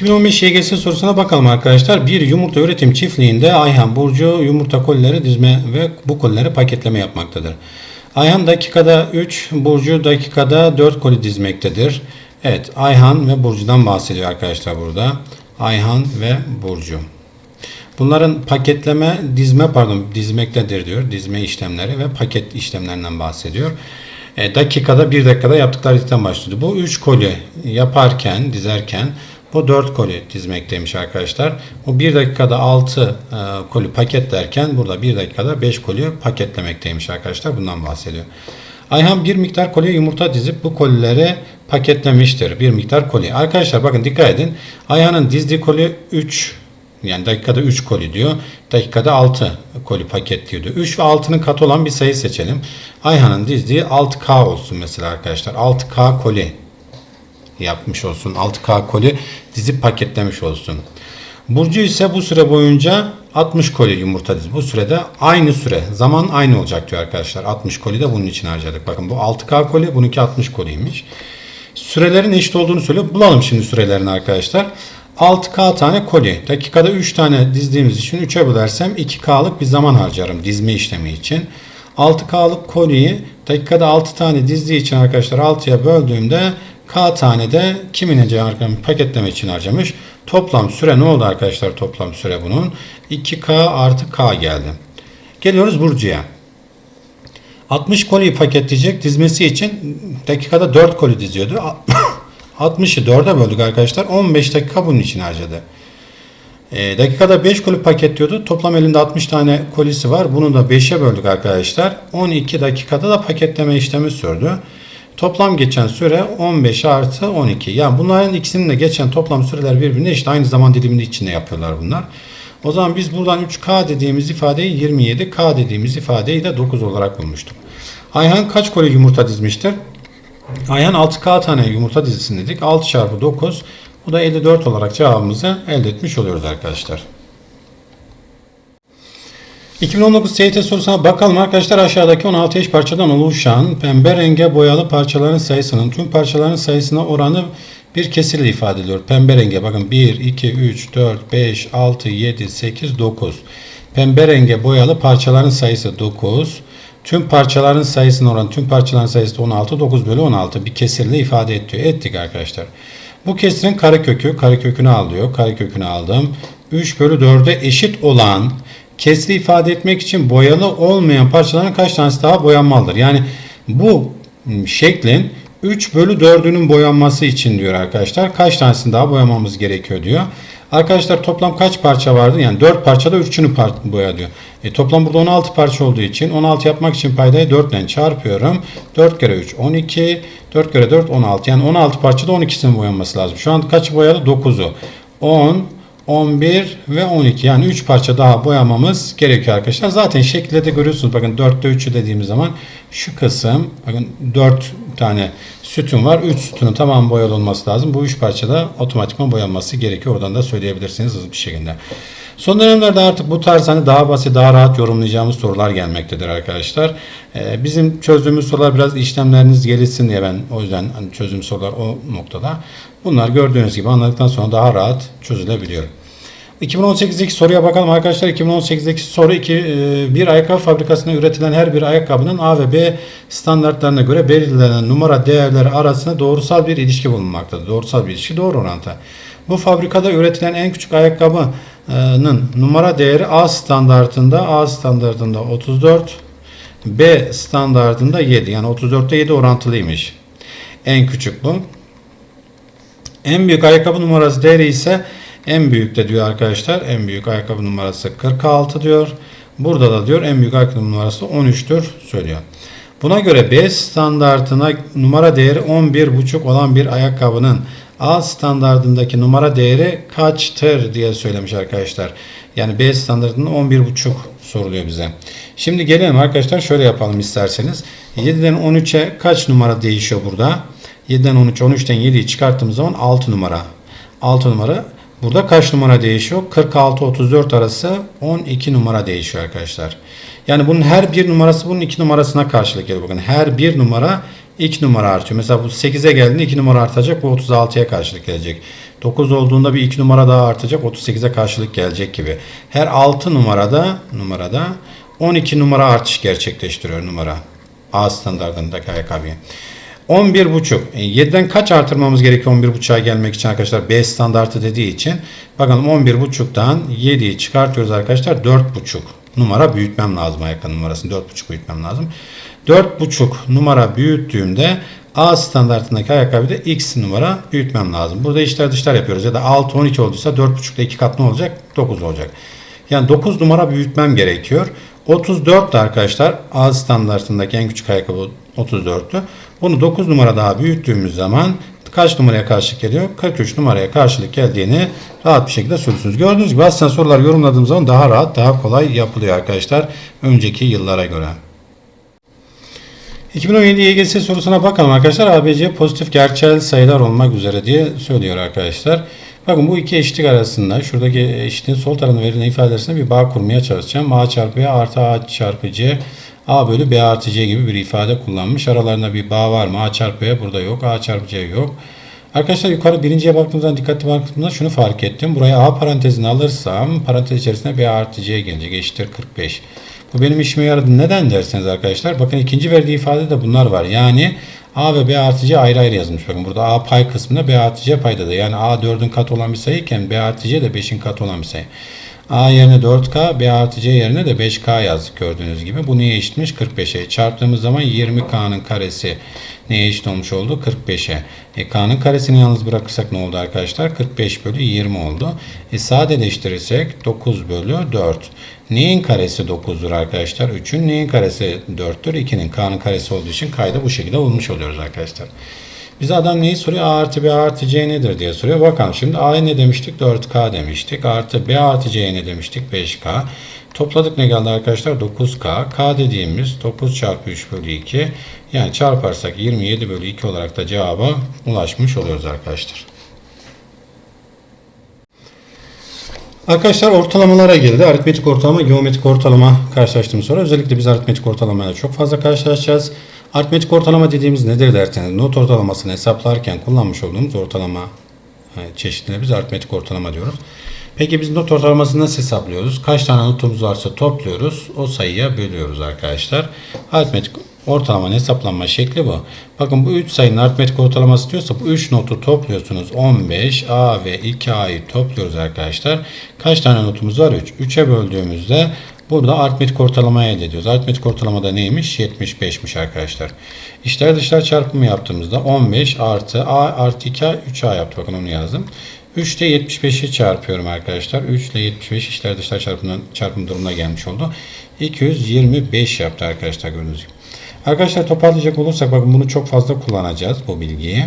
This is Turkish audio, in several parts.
2015 YGS sorusuna bakalım arkadaşlar. Bir yumurta üretim çiftliğinde Ayhan Burcu yumurta kolileri dizme ve bu kolileri paketleme yapmaktadır. Ayhan dakikada 3, Burcu dakikada 4 koli dizmektedir. Evet Ayhan ve Burcu'dan bahsediyor arkadaşlar burada. Ayhan ve Burcu. Bunların paketleme, dizme pardon dizmektedir diyor. Dizme işlemleri ve paket işlemlerinden bahsediyor. E, dakikada bir dakikada yaptıkları dizden başlıyor. Bu 3 koli yaparken, dizerken bu 4 koli dizmekteymiş arkadaşlar. Bu 1 dakikada 6 e, koli paketlerken burada 1 dakikada 5 koli paketlemekteymiş arkadaşlar. Bundan bahsediyor. Ayhan bir miktar koli yumurta dizip bu kolileri paketlemiştir. Bir miktar koli. Arkadaşlar bakın dikkat edin. Ayhan'ın dizdiği koli 3 yani dakikada 3 koli diyor. Dakikada 6 koli paketliyor diyor. 3 ve 6'nın katı olan bir sayı seçelim. Ayhan'ın dizdiği 6K olsun mesela arkadaşlar. 6K koli yapmış olsun. 6K koli dizip paketlemiş olsun. Burcu ise bu süre boyunca 60 koli yumurta dizi. Bu sürede aynı süre. Zaman aynı olacak diyor arkadaşlar. 60 koli de bunun için harcadık. Bakın bu 6K koli, bununki 60 koliymiş. Sürelerin eşit olduğunu söylüyor. Bulalım şimdi sürelerini arkadaşlar. 6K tane koli. Dakikada 3 tane dizdiğimiz için 3'e bölersem 2K'lık bir zaman harcarım dizme işlemi için. 6K'lık koliyi dakikada 6 tane dizdiği için arkadaşlar 6'ya böldüğümde K tane de kimin harcamış paketleme için harcamış. Toplam süre ne oldu arkadaşlar toplam süre bunun? 2K artı K geldi. Geliyoruz Burcu'ya. 60 koliyi paketleyecek dizmesi için dakikada 4 koli diziyordu. 60'ı 4'e böldük arkadaşlar. 15 dakika bunun için harcadı. E, dakikada 5 koli paketliyordu. Toplam elinde 60 tane kolisi var. Bunu da 5'e böldük arkadaşlar. 12 dakikada da paketleme işlemi sürdü. Toplam geçen süre 15 artı 12. Yani bunların ikisinin de geçen toplam süreler birbirine eşit. Aynı zaman diliminin içinde yapıyorlar bunlar. O zaman biz buradan 3K dediğimiz ifadeyi 27, K dediğimiz ifadeyi de 9 olarak bulmuştuk. Ayhan kaç koli yumurta dizmiştir? Ayhan 6K tane yumurta dizisini dedik. 6 çarpı 9. Bu da 54 olarak cevabımızı elde etmiş oluyoruz arkadaşlar. 2019 TYT sorusuna bakalım arkadaşlar aşağıdaki 16 eş parçadan oluşan pembe renge boyalı parçaların sayısının tüm parçaların sayısına oranı bir kesirle ifade ediyor. Pembe renge bakın 1, 2, 3, 4, 5, 6, 7, 8, 9. Pembe renge boyalı parçaların sayısı 9. Tüm parçaların sayısına oran tüm parçaların sayısı 16. 9 bölü 16 bir kesirle ifade ediyor. Ettik arkadaşlar. Bu kesirin karekökü, karekökünü alıyor. Karekökünü aldım. 3 bölü 4'e eşit olan kesri ifade etmek için boyalı olmayan parçaların kaç tanesi daha boyanmalıdır? Yani bu şeklin 3 bölü 4'ünün boyanması için diyor arkadaşlar. Kaç tanesini daha boyamamız gerekiyor diyor. Arkadaşlar toplam kaç parça vardı? Yani 4 parçada 3'ünü par- boya diyor. E, toplam burada 16 parça olduğu için 16 yapmak için paydayı 4 ile çarpıyorum. 4 kere 3 12. 4 kere 4 16. Yani 16 parçada 12'sinin boyanması lazım. Şu an kaç boyalı? 9'u. 10 11 ve 12 yani 3 parça daha boyamamız gerekiyor arkadaşlar. Zaten şekilde de görüyorsunuz. Bakın 4'te 3'ü dediğimiz zaman şu kısım bakın 4 tane sütun var. 3 sütunun tamam boyalı olması lazım. Bu 3 parçada otomatikman boyanması gerekiyor. Oradan da söyleyebilirsiniz hızlı bir şekilde. Son dönemlerde artık bu tarz hani daha basit, daha rahat yorumlayacağımız sorular gelmektedir arkadaşlar. Ee, bizim çözdüğümüz sorular biraz işlemleriniz gelişsin diye ben o yüzden hani çözdüğüm sorular o noktada. Bunlar gördüğünüz gibi anladıktan sonra daha rahat çözülebiliyor. 2018'deki soruya bakalım arkadaşlar. 2018'deki soru iki, e, bir ayakkabı fabrikasında üretilen her bir ayakkabının A ve B standartlarına göre belirlenen numara değerleri arasında doğrusal bir ilişki bulunmaktadır. Doğrusal bir ilişki doğru orantı. Bu fabrikada üretilen en küçük ayakkabının numara değeri A standartında A standartında 34 B standartında 7 yani 34'te 7 orantılıymış. En küçük bu. En büyük ayakkabı numarası değeri ise en büyük de diyor arkadaşlar. En büyük ayakkabı numarası 46 diyor. Burada da diyor en büyük ayakkabı numarası 13'tür söylüyor. Buna göre B standartına numara değeri 11,5 olan bir ayakkabının A standartındaki numara değeri kaçtır diye söylemiş arkadaşlar. Yani B standartında 11,5 soruluyor bize. Şimdi gelelim arkadaşlar şöyle yapalım isterseniz. 7'den 13'e kaç numara değişiyor burada? 7'den 13, 13'ten 7'yi çıkarttığımız zaman 6 numara. 6 numara. Burada kaç numara değişiyor? 46-34 arası 12 numara değişiyor arkadaşlar. Yani bunun her bir numarası bunun 2 numarasına karşılık geliyor. Bakın her bir numara 2 numara artıyor. Mesela bu 8'e geldiğinde 2 numara artacak. Bu 36'ya karşılık gelecek. 9 olduğunda bir 2 numara daha artacak. 38'e karşılık gelecek gibi. Her 6 numarada numarada 12 numara artış gerçekleştiriyor numara. A standartındaki ayakkabıya. 11 buçuk. E, 7'den kaç artırmamız gerekiyor 11 buçuğa gelmek için arkadaşlar? B standartı dediği için. Bakalım 11 buçuktan 7'yi çıkartıyoruz arkadaşlar. 4 buçuk numara büyütmem lazım ayakkabı numarasını. 4 buçuk büyütmem lazım. 4 buçuk numara büyüttüğümde A standartındaki ayakkabıda X numara büyütmem lazım. Burada içler dışlar yapıyoruz. Ya da 6 12 olduysa 4 buçukta 2 kat ne olacak? 9 olacak. Yani 9 numara büyütmem gerekiyor. 34 de arkadaşlar A standartındaki en küçük ayakkabı 34'tü. Bunu 9 numara daha büyüttüğümüz zaman kaç numaraya karşılık geliyor? 43 numaraya karşılık geldiğini rahat bir şekilde söylüyorsunuz. Gördüğünüz gibi aslında sorular yorumladığım zaman daha rahat, daha kolay yapılıyor arkadaşlar. Önceki yıllara göre. 2017 YGS sorusuna bakalım arkadaşlar. ABC pozitif gerçel sayılar olmak üzere diye söylüyor arkadaşlar. Bakın bu iki eşitlik arasında şuradaki eşitliğin sol tarafında verilen ifade arasında bir bağ kurmaya çalışacağım. A çarpı B artı A çarpı C A bölü B artı C gibi bir ifade kullanmış. Aralarında bir bağ var mı? A çarpı B burada yok. A çarpı C yok. Arkadaşlar yukarı birinciye baktığımızda dikkatli baktığımda şunu fark ettim. Buraya A parantezini alırsam parantez içerisinde B artı C gelecek. Eşittir 45. Bu benim işime yaradı. Neden derseniz arkadaşlar. Bakın ikinci verdiği ifade de bunlar var. Yani A ve B artı C ayrı ayrı yazmış. Bakın burada A pay kısmında B artı C payda da. Yani A 4'ün katı olan bir sayıyken B artı C de 5'in katı olan bir sayı. A yerine 4K, B artı C yerine de 5K yazdık gördüğünüz gibi. Bu neye eşitmiş? 45'e. Çarptığımız zaman 20K'nın karesi neye eşit olmuş oldu? 45'e. E, K'nın karesini yalnız bırakırsak ne oldu arkadaşlar? 45 bölü 20 oldu. E, sadeleştirirsek 9 bölü 4. Neyin karesi 9'dur arkadaşlar? 3'ün neyin karesi 4'tür? 2'nin K'nın karesi olduğu için K'yı bu şekilde bulmuş oluyoruz arkadaşlar. Bize adam neyi soruyor? A artı B artı C nedir diye soruyor. Bakalım şimdi A'ya ne demiştik? 4K demiştik. Artı B artı C'ye ne demiştik? 5K. Topladık ne geldi arkadaşlar? 9K. K dediğimiz 9 çarpı 3 bölü 2. Yani çarparsak 27 bölü 2 olarak da cevaba ulaşmış oluyoruz arkadaşlar. Arkadaşlar ortalamalara geldi. Aritmetik ortalama, geometrik ortalama karşılaştığımız sonra özellikle biz aritmetik ortalamayla çok fazla karşılaşacağız. Aritmetik ortalama dediğimiz nedir derseniz not ortalamasını hesaplarken kullanmış olduğumuz ortalama e, çeşitine biz aritmetik ortalama diyoruz. Peki biz not ortalamasını nasıl hesaplıyoruz? Kaç tane notumuz varsa topluyoruz. O sayıya bölüyoruz arkadaşlar. Aritmetik ortalamanın hesaplanma şekli bu. Bakın bu 3 sayının aritmetik ortalaması diyorsa bu 3 notu topluyorsunuz. 15, A ve 2A'yı topluyoruz arkadaşlar. Kaç tane notumuz var? 3. 3'e böldüğümüzde Burada aritmetik ortalamayı elde ediyoruz. Aritmetik ortalamada neymiş? 75'miş arkadaşlar. İşler dışlar çarpımı yaptığımızda 15 artı A artı 2A 3A yaptı. Bakın onu yazdım. 3 ile 75'i çarpıyorum arkadaşlar. 3 ile 75 işler dışlar çarpımı, çarpım durumuna gelmiş oldu. 225 yaptı arkadaşlar gördüğünüz gibi. Arkadaşlar toparlayacak olursak bakın bunu çok fazla kullanacağız bu bilgiyi.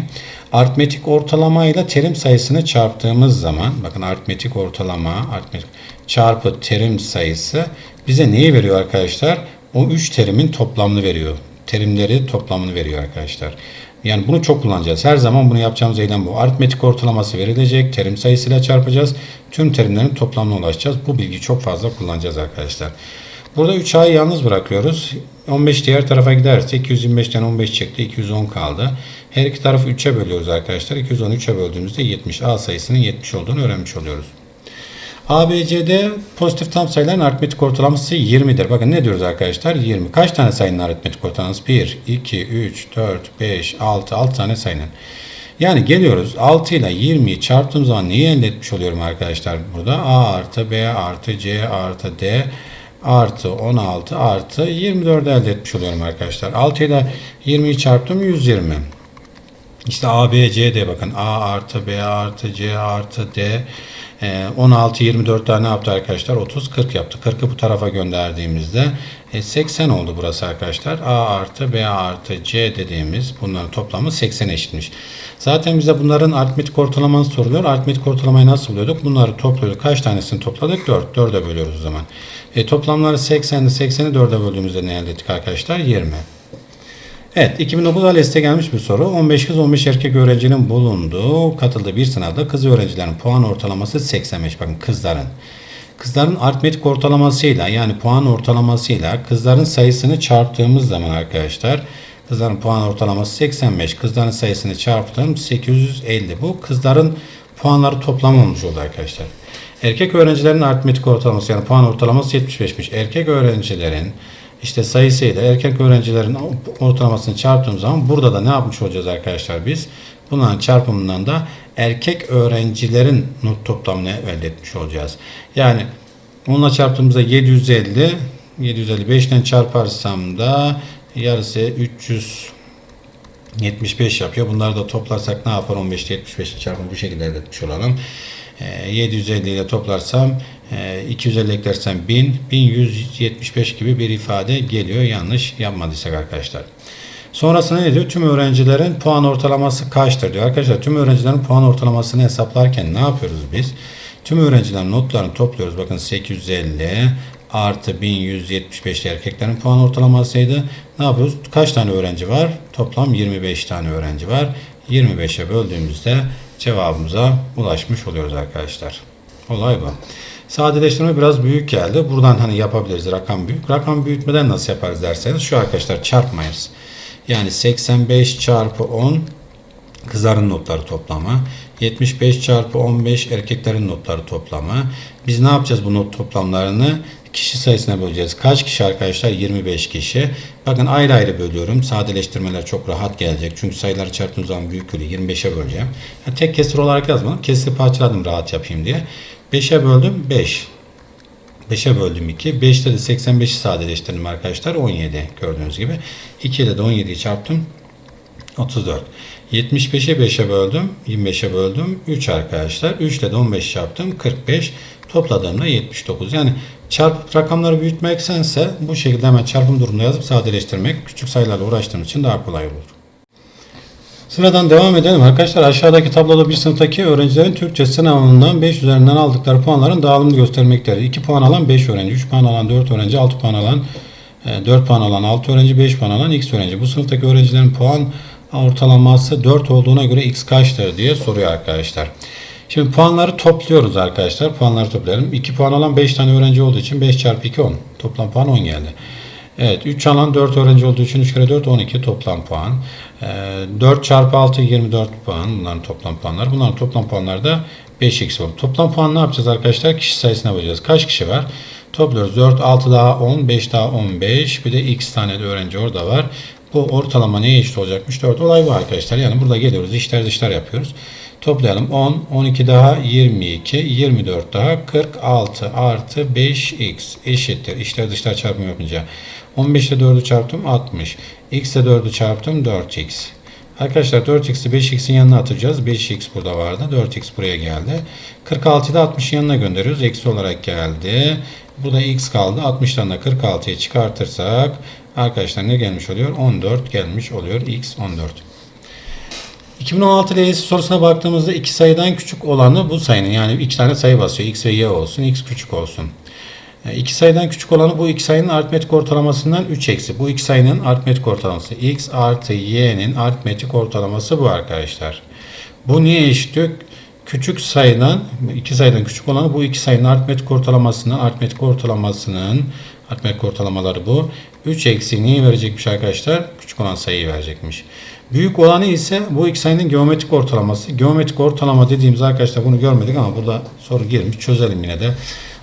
Aritmetik ortalama ile terim sayısını çarptığımız zaman bakın aritmetik ortalama aritmetik çarpı terim sayısı bize neyi veriyor arkadaşlar? O 3 terimin toplamını veriyor. Terimleri toplamını veriyor arkadaşlar. Yani bunu çok kullanacağız. Her zaman bunu yapacağımız eylem bu. Aritmetik ortalaması verilecek. Terim sayısıyla çarpacağız. Tüm terimlerin toplamına ulaşacağız. Bu bilgiyi çok fazla kullanacağız arkadaşlar. Burada 3 A'yı yalnız bırakıyoruz. 15 diğer tarafa giderse 225'ten 15 çıktı. 210 kaldı. Her iki tarafı 3'e bölüyoruz arkadaşlar. 213'e böldüğümüzde 70. A sayısının 70 olduğunu öğrenmiş oluyoruz. ABC'de pozitif tam sayıların aritmetik ortalaması 20'dir. Bakın ne diyoruz arkadaşlar? 20. Kaç tane sayının aritmetik ortalaması? 1, 2, 3, 4, 5, 6, 6 tane sayının. Yani geliyoruz 6 ile 20'yi çarptığım zaman neyi elde etmiş oluyorum arkadaşlar? Burada A artı B artı C artı D artı 16 artı 24 elde etmiş oluyorum arkadaşlar. 6 ile 20'yi çarptım 120. İşte A, B, C D bakın. A artı B artı C artı D 16, 24 tane yaptı arkadaşlar? 30, 40 yaptı. 40'ı bu tarafa gönderdiğimizde 80 oldu burası arkadaşlar. A artı B artı C dediğimiz bunların toplamı 80 eşitmiş. Zaten bize bunların aritmetik ortalaması soruluyor. Aritmetik ortalamayı nasıl buluyorduk? Bunları topluyorduk. Kaç tanesini topladık? 4. 4'e bölüyoruz o zaman. E, toplamları 80'di. 80'i 4'e böldüğümüzde ne elde ettik arkadaşlar? 20. Evet 2009 ALES'te gelmiş bir soru. 15 kız 15 erkek öğrencinin bulunduğu katıldığı bir sınavda kız öğrencilerin puan ortalaması 85. Bakın kızların. Kızların aritmetik ortalamasıyla yani puan ortalamasıyla kızların sayısını çarptığımız zaman arkadaşlar kızların puan ortalaması 85. Kızların sayısını çarptım 850. Bu kızların puanları toplam olmuş oldu arkadaşlar. Erkek öğrencilerin aritmetik ortalaması yani puan ortalaması 75'miş. Erkek öğrencilerin işte sayısıyla erkek öğrencilerin ortalamasını çarptığımız zaman burada da ne yapmış olacağız arkadaşlar biz? Bunların çarpımından da erkek öğrencilerin not toplamını elde etmiş olacağız. Yani onunla çarptığımızda 750 755'ten çarparsam da yarısı 375 yapıyor. Bunları da toplarsak ne yapar? 15 ile 75'in çarpımı bu şekilde elde etmiş olalım. Ee, 750 ile toplarsam e, 250 eklersem 1000 1175 gibi bir ifade geliyor. Yanlış yapmadıysak arkadaşlar. Sonrasında ne diyor? Tüm öğrencilerin puan ortalaması kaçtır diyor. Arkadaşlar tüm öğrencilerin puan ortalamasını hesaplarken ne yapıyoruz biz? Tüm öğrencilerin notlarını topluyoruz. Bakın 850 artı 1175 erkeklerin puan ortalamasıydı. Ne yapıyoruz? Kaç tane öğrenci var? Toplam 25 tane öğrenci var. 25'e böldüğümüzde cevabımıza ulaşmış oluyoruz arkadaşlar. Olay bu. Sadeleştirme biraz büyük geldi. Buradan hani yapabiliriz rakam büyük. Rakam büyütmeden nasıl yaparız derseniz şu arkadaşlar çarpmayız. Yani 85 çarpı 10 kızların notları toplamı. 75 çarpı 15 erkeklerin notları toplamı. Biz ne yapacağız bu not toplamlarını? Kişi sayısına böleceğiz. Kaç kişi arkadaşlar? 25 kişi. Bakın ayrı ayrı bölüyorum. Sadeleştirmeler çok rahat gelecek. Çünkü sayıları çarptığım zaman büyük bölü 25'e böleceğim. Yani tek kesir olarak yazmadım. Kesir parçaladım rahat yapayım diye. 5'e böldüm 5. 5'e böldüm 2. 5'te de 85'i sadeleştirdim arkadaşlar. 17 gördüğünüz gibi. 2 ile de 17'yi çarptım. 34. 75'e 5'e böldüm. 25'e böldüm. 3 arkadaşlar. 3 ile de 15 yaptım. 45. Topladığımda 79. Yani çarp rakamları büyütmeksense bu şekilde hemen çarpım durumunda yazıp sadeleştirmek küçük sayılarla uğraştığım için daha kolay olur. Sıradan devam edelim arkadaşlar. Aşağıdaki tabloda bir sınıftaki öğrencilerin Türkçe sınavından 5 üzerinden aldıkları puanların dağılımını göstermektedir. 2 puan alan 5 öğrenci, 3 puan alan 4 öğrenci, 6 puan alan 4 puan alan 6 öğrenci, 5 puan alan x öğrenci. Bu sınıftaki öğrencilerin puan ortalaması 4 olduğuna göre x kaçtır diye soruyor arkadaşlar. Şimdi puanları topluyoruz arkadaşlar. Puanları toplayalım. 2 puan alan 5 tane öğrenci olduğu için 5 çarpı 2 10. Toplam puan 10 geldi. Evet 3 alan 4 öğrenci olduğu için 3 kere 4 12 toplam puan. Ee, 4 çarpı 6 24 puan. Bunların toplam puanları. Bunların toplam puanları da 5x oldu. Toplam puan ne yapacağız arkadaşlar? Kişi sayısına böleceğiz. Kaç kişi var? Topluyoruz. 4, 6 daha 10, 5 daha 15. Bir de x tane de öğrenci orada var. Bu ortalama neye eşit olacakmış? 4 olay bu arkadaşlar. Yani burada geliyoruz. işler dışlar yapıyoruz. Toplayalım. 10, 12 daha 22, 24 daha 46 artı 5x eşittir. İşler dışlar çarpımı yapınca. 15 ile 4'ü çarptım 60. x ile 4'ü çarptım 4x. Arkadaşlar 4x'i 5x'in yanına atacağız. 5x burada vardı. 4x buraya geldi. 46'yı da 60'ın yanına gönderiyoruz. Eksi olarak geldi. Bu da x kaldı. 60'tan da 46'yı çıkartırsak arkadaşlar ne gelmiş oluyor? 14 gelmiş oluyor. x 14. 2016 LYS sorusuna baktığımızda iki sayıdan küçük olanı bu sayının yani iki tane sayı basıyor. X ve Y olsun. X küçük olsun. E, İki sayıdan küçük olanı bu iki sayının aritmetik ortalamasından 3 eksi. Bu iki sayının aritmetik ortalaması. X artı Y'nin aritmetik ortalaması bu arkadaşlar. Bu niye eşittir? Küçük sayıdan, iki sayıdan küçük olanı bu iki sayının aritmetik ortalamasının, aritmetik ortalamasının, aritmetik ortalamaları bu. 3 eksi neyi verecekmiş arkadaşlar? Küçük olan sayıyı verecekmiş. Büyük olanı ise bu iki sayının geometrik ortalaması. Geometrik ortalama dediğimiz arkadaşlar bunu görmedik ama burada soru girmiş. Çözelim yine de.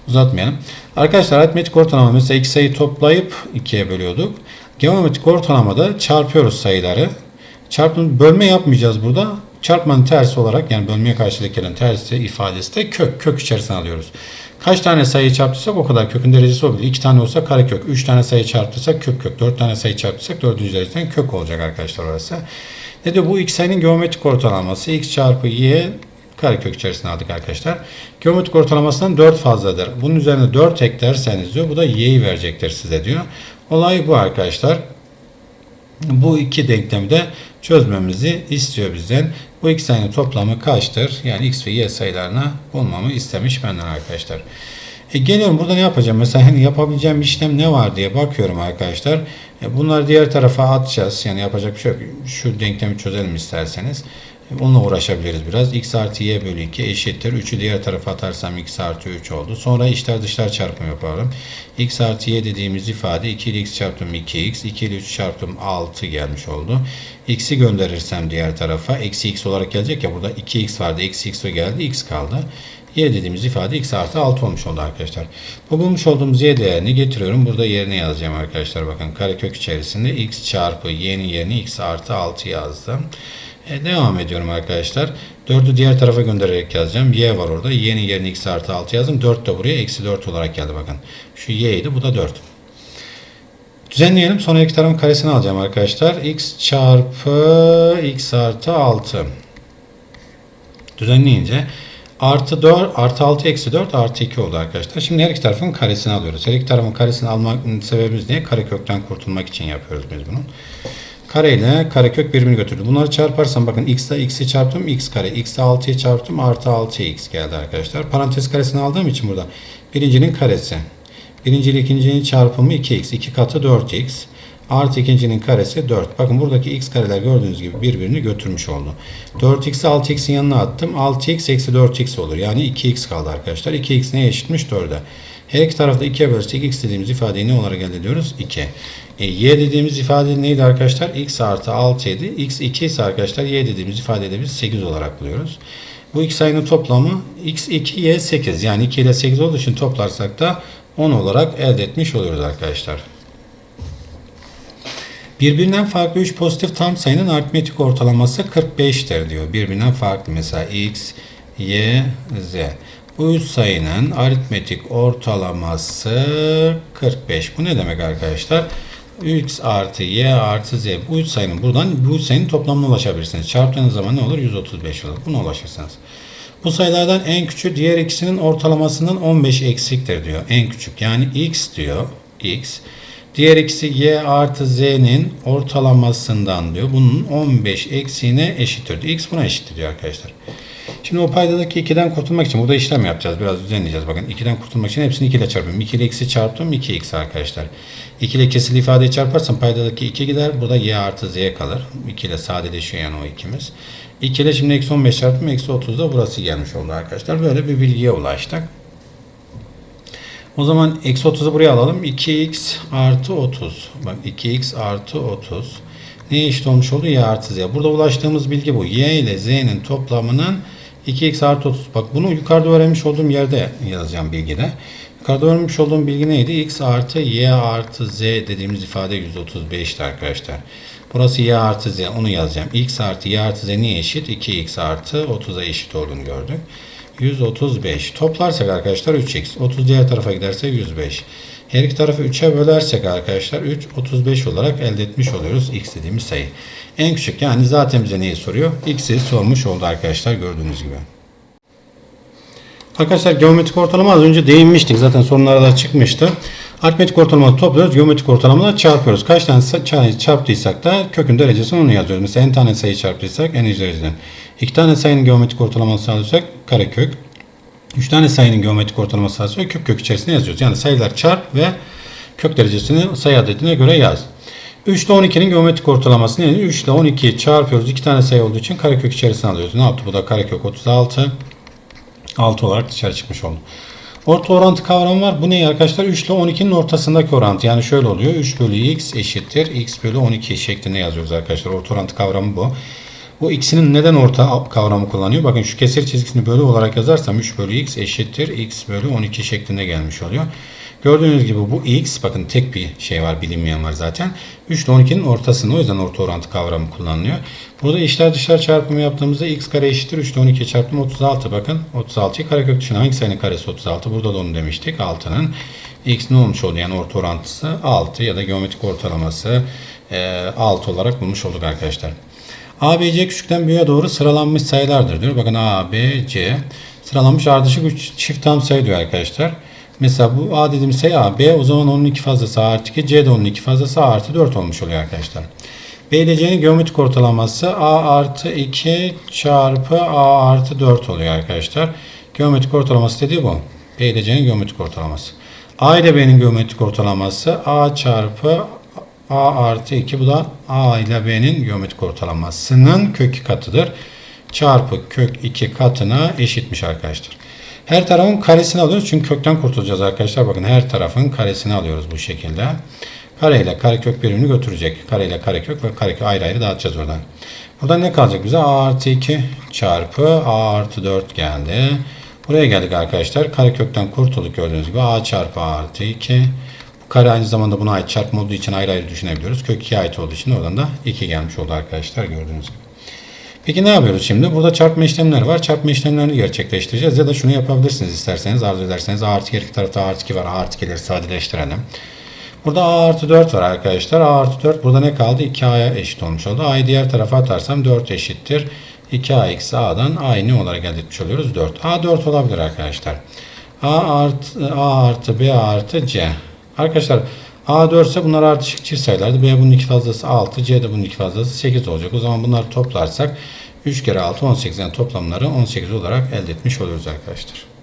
Uzatmayalım. Arkadaşlar aritmetik ortalama mesela iki sayı toplayıp ikiye bölüyorduk. Geometrik ortalamada çarpıyoruz sayıları. Çarpım bölme yapmayacağız burada. Çarpmanın tersi olarak yani bölmeye karşılık gelen tersi ifadesi de kök. Kök içerisine alıyoruz. Kaç tane sayı çarptıysak o kadar kökün derecesi olabilir. 2 tane olsa karekök. 3 tane sayı çarptıysak kök kök. 4 tane sayı çarptıysak 4. dereceden kök olacak arkadaşlar orası. Ne diyor? Bu x sayının geometrik ortalaması x çarpı y karekök içerisine aldık arkadaşlar. Geometrik ortalamasından 4 fazladır. Bunun üzerine 4 eklerseniz diyor bu da y'yi verecektir size diyor. Olay bu arkadaşlar. Bu iki denklemi de çözmemizi istiyor bizden. Bu iki sayının toplamı kaçtır? Yani x ve y sayılarına bulmamı istemiş benden arkadaşlar. E geliyorum burada ne yapacağım? Mesela hani yapabileceğim işlem ne var diye bakıyorum arkadaşlar. E bunları diğer tarafa atacağız. Yani yapacak bir şey yok. Şu denklemi çözelim isterseniz. Onunla uğraşabiliriz biraz. x artı y bölü 2 eşittir. 3'ü diğer tarafa atarsam x artı 3 oldu. Sonra içler dışlar çarpımı yapalım. x artı y dediğimiz ifade 2 ile x çarptım 2x. 2 ile 3 çarptım 6 gelmiş oldu. x'i gönderirsem diğer tarafa eksi x olarak gelecek ya burada 2x vardı. Eksi x o geldi. x kaldı. Y dediğimiz ifade x artı 6 olmuş oldu arkadaşlar. Bu bulmuş olduğumuz y değerini getiriyorum. Burada yerine yazacağım arkadaşlar. Bakın karekök içerisinde x çarpı y'nin yerine x artı 6 yazdım. E, devam ediyorum arkadaşlar. 4'ü diğer tarafa göndererek yazacağım. Y var orada. Y'nin yerine x artı 6 yazdım. 4 de buraya eksi 4 olarak geldi bakın. Şu y'ydi bu da 4. Düzenleyelim. Sonra iki tarafın karesini alacağım arkadaşlar. x çarpı x artı 6. Düzenleyince artı 4 artı 6 eksi 4 artı 2 oldu arkadaşlar. Şimdi her iki tarafın karesini alıyoruz. Her iki tarafın karesini almak sebebimiz ne? Karekökten kurtulmak için yapıyoruz biz bunu. Kare ile karekök birbirini götürdü. Bunları çarparsam bakın x ile x'i çarptım x kare. x ile 6'yı çarptım artı 6x geldi arkadaşlar. Parantez karesini aldığım için burada birincinin karesi. Birinci ile ikincinin çarpımı 2x. 2 katı 4x. Artı ikincinin karesi 4. Bakın buradaki x kareler gördüğünüz gibi birbirini götürmüş oldu. 4x'i 6x'in yanına attım. 6x eksi 4x olur. Yani 2x kaldı arkadaşlar. 2x neye eşitmiş? 4'e. Her iki tarafta 2'ye bölersek x dediğimiz ifadeyi ne olarak elde ediyoruz? 2. E, y dediğimiz ifade neydi arkadaşlar? x artı 6 idi. x 2 ise arkadaşlar y dediğimiz ifadeyi biz 8 olarak buluyoruz. Bu iki sayının toplamı x 2 y 8. Yani 2 ile 8 olduğu için toplarsak da 10 olarak elde etmiş oluyoruz arkadaşlar. Birbirinden farklı 3 pozitif tam sayının aritmetik ortalaması 45'tir diyor. Birbirinden farklı mesela x, y, z. Bu üç sayının aritmetik ortalaması 45. Bu ne demek arkadaşlar? x artı y artı z. Bu üç sayının buradan bu üç sayının toplamına ulaşabilirsiniz. Çarptığınız zaman ne olur? 135 olur. Buna ulaşırsınız. Bu sayılardan en küçüğü diğer ikisinin ortalamasından 15 eksiktir diyor. En küçük yani x diyor. x. Diğer ikisi y artı z'nin ortalamasından diyor. Bunun 15 eksiğine eşittir. diyor. x buna eşittir diyor arkadaşlar. Şimdi o paydadaki 2'den kurtulmak için burada işlem yapacağız. Biraz düzenleyeceğiz. Bakın 2'den kurtulmak için hepsini 2 ile çarpıyorum. 2 ile x'i çarptım 2x arkadaşlar. 2 ile kesili ifadeyi çarparsam paydadaki 2 gider. Burada y artı z kalır. 2 ile sadeleşiyor yani o ikimiz. 2 ile şimdi eksi 15 çarptım. Eksi 30 da burası gelmiş oldu arkadaşlar. Böyle bir bilgiye ulaştık. O zaman eksi 30'u buraya alalım. 2x artı 30. Bak 2x artı 30. Neye eşit olmuş oldu? Y artı z. Burada ulaştığımız bilgi bu. Y ile z'nin toplamının 2x artı 30. Bak bunu yukarıda öğrenmiş olduğum yerde yazacağım bilgide. Yukarıda öğrenmiş olduğum bilgi neydi? x artı y artı z dediğimiz ifade 135'ti arkadaşlar. Burası y artı z onu yazacağım. x artı y artı z niye eşit? 2x artı 30'a eşit olduğunu gördük. 135. Toplarsak arkadaşlar 3x. 30 diğer tarafa giderse 105. Her iki tarafı 3'e bölersek arkadaşlar 3, 35 olarak elde etmiş oluyoruz x dediğimiz sayı. En küçük yani zaten bize neyi soruyor? X'i sormuş oldu arkadaşlar gördüğünüz gibi. Arkadaşlar geometrik ortalama az önce değinmiştik. Zaten sorunlarda çıkmıştı. Aritmetik ortalama topluyoruz. Geometrik ortalamalar çarpıyoruz. Kaç tane sayı çarptıysak da kökün derecesini onu yazıyoruz. Mesela n tane sayı çarptıysak en dereceden. 2 tane sayının geometrik ortalamasını alırsak karekök. 3 tane sayının geometrik ortalaması alırsak kök kök içerisine yazıyoruz. Yani sayılar çarp ve kök derecesini sayı adedine göre yaz. 3 ile 12'nin geometrik ortalaması neydi? 3 ile 12'yi çarpıyoruz. 2 tane sayı olduğu için karekök içerisine alıyoruz. Ne yaptı? Bu da karekök 36. 6 olarak dışarı çıkmış oldu. Orta orantı kavramı var. Bu ne arkadaşlar? 3 ile 12'nin ortasındaki orantı. Yani şöyle oluyor. 3 bölü x eşittir. x bölü 12 şeklinde yazıyoruz arkadaşlar. Orta orantı kavramı bu. Bu x'inin neden orta kavramı kullanıyor? Bakın şu kesir çizgisini bölü olarak yazarsam 3 bölü x eşittir. x bölü 12 şeklinde gelmiş oluyor. Gördüğünüz gibi bu x bakın tek bir şey var bilinmeyen var zaten. 3 ile 12'nin ortasında o yüzden orta orantı kavramı kullanılıyor. Burada içler dışlar çarpımı yaptığımızda x kare eşittir 3 ile 12 çarpım 36 bakın 36'yı karekök dışına hangi sayının karesi 36 burada da onu demiştik 6'nın x ne olmuş oldu yani orta orantısı 6 ya da geometrik ortalaması 6 olarak bulmuş olduk arkadaşlar. A, B, C küçükten büyüğe doğru sıralanmış sayılardır diyor. Bakın A, B, C sıralanmış ardışık 3 çift tam sayı diyor arkadaşlar. Mesela bu A dediğimiz sayı A, B o zaman onun 2 fazlası artı 2, C de onun 2 fazlası artı 4 olmuş oluyor arkadaşlar. B ile C'nin geometrik ortalaması A artı 2 çarpı A artı 4 oluyor arkadaşlar. Geometrik ortalaması dediği bu. B ile C'nin geometrik ortalaması. A ile B'nin geometrik ortalaması A çarpı A artı 2 bu da A ile B'nin geometrik ortalamasının kökü katıdır. çarpı kök 2 katına eşitmiş arkadaşlar. Her tarafın karesini alıyoruz çünkü kökten kurtulacağız arkadaşlar. Bakın her tarafın karesini alıyoruz bu şekilde. Kare ile karekök birbirini götürecek. Kare ile karekök ve karekök ayrı ayrı dağıtacağız oradan. Burada ne kalacak bize? A artı 2 çarpı A artı 4 geldi. Buraya geldik arkadaşlar. Karekökten kurtulduk gördüğünüz gibi. A çarpı A artı 2. Kare aynı zamanda buna ait çarpma olduğu için ayrı ayrı düşünebiliyoruz. Kök 2'ye ait olduğu için oradan da 2 gelmiş oldu arkadaşlar gördüğünüz gibi. Peki ne yapıyoruz şimdi? Burada çarpma işlemleri var. Çarpma işlemlerini gerçekleştireceğiz. Ya da şunu yapabilirsiniz isterseniz. Arzu ederseniz A artı 2 her iki tarafta A artı 2 var. A artı 2'leri sadeleştirelim. Burada A artı 4 var arkadaşlar. A artı 4 burada ne kaldı? 2A'ya eşit olmuş oldu. A'yı diğer tarafa atarsam 4 eşittir. 2A eksi A'dan A'yı ne olarak elde etmiş oluyoruz? 4. A 4 olabilir arkadaşlar. A artı, A artı B artı C. Arkadaşlar A 4 ise bunlar artışık çift sayılardı. B bunun iki fazlası 6. C de bunun iki fazlası 8 olacak. O zaman bunları toplarsak 3 kere 6 18'den toplamları 18 olarak elde etmiş oluyoruz arkadaşlar.